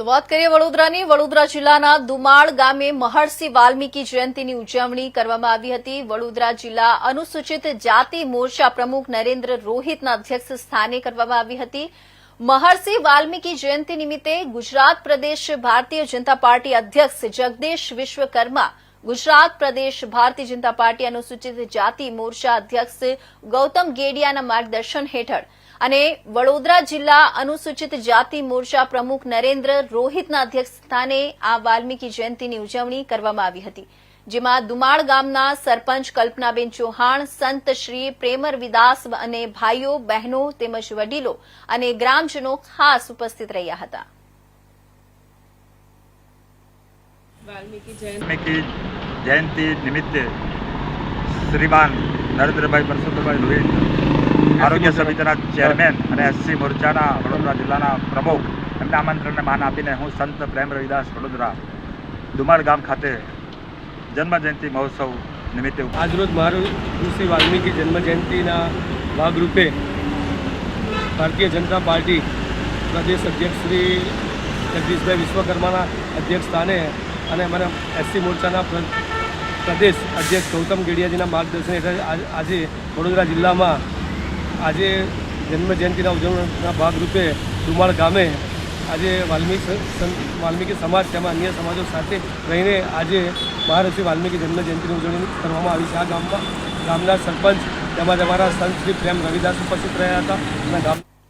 તો વાત કરીએ વડોદરાની. વડોદરા જિલ્લાના દુમાળ ગામે મહર્ષિ વાલ્મીકી જયંતિની ઉજવણી કરવામાં આવી હતી. વડોદરા જિલ્લા અનુસૂચિત જાતિ મોરચા પ્રમુખ નરેન્દ્ર રોહિતના અધ્યક્ષ સ્થાને કરવામાં આવી હતી. મહર્ષિ વાલ્મીકી જયંતિ નિમિત્તે ગુજરાત પ્રદેશ ભારતીય જનતા પાર્ટી અધ્યક્ષ જગદીશ વિશ્વકર્મા, ગુજરાત પ્રદેશ ભારતીય જનતા પાર્ટી અનુસૂચિત જાતિ મોરચા અધ્યક્ષ ગૌતમ ગેડિયાના માર્ગદર્શન હેઠળ અને વડોદરા જિલ્લા અનુસૂચિત જાતિ મોરચા પ્રમુખ નરેન્દ્ર રોહિતના અધ્યક્ષ સ્થાને આ વાલ્મીકી જયંતિની ઉજવણી કરવામાં આવી હતી જેમાં દુમાળ ગામના સરપંચ કલ્પનાબેન ચૌહાણ સંત શ્રી પ્રેમર વિદાસ અને ભાઈઓ બહેનો તેમજ વડીલો અને ગ્રામજનો ખાસ ઉપસ્થિત રહ્યા હતા. વાલ્મીકી જયંતિ. નિમિત્તે શ્રીમાન નરેન્દ્રભાઈ પરસોત્તમભાઈ રોહિત આરોગ્ય સમિતિના ચેરમેન અને એસસી મોરચાના વડોદરા જિલ્લાના પ્રમુખ એમને આમંત્રણને માન આપીને હું સંત પ્રેમ રવિદાસ વડોદરા દુમાળ ગામ ખાતે જન્મ જયંતિ મહોત્સવ નિમિત્તે આજરોજ મહર્ષિ વાલ્મીકી જન્મજયંતિના ભાગરૂપે ભારતીય જનતા પાર્ટી પ્રદેશ અધ્યક્ષ શ્રી જગદીશભાઈ વિશ્વકર્માના અધ્યક્ષ સ્થાને અને અમારા એસસી મોરચાના પ્ર- પ્રદેશ અધ્યક્ષ ગૌતમ ગેડિયાજીના માર્ગદર્શન હેઠળ આજે વડોદરા જિલ્લામાં આજે જન્મજયંતિના ઉજવણીના ભાગરૂપે ડુમાળ ગામે આજે વાલ્મીકી વાલ્મીકી સમાજ તેમાં અન્ય સમાજો સાથે રહીને આજે મહારષિ વાલ્મીકી જન્મજયંતિની ઉજવણી કરવામાં આવી છે. આ ગામમાં ગામના સરપંચ તેમજ અમારા સંત શ્રી પ્રેમ રવિદાસ ઉપસ્થિત રહ્યા હતા. અને ગામ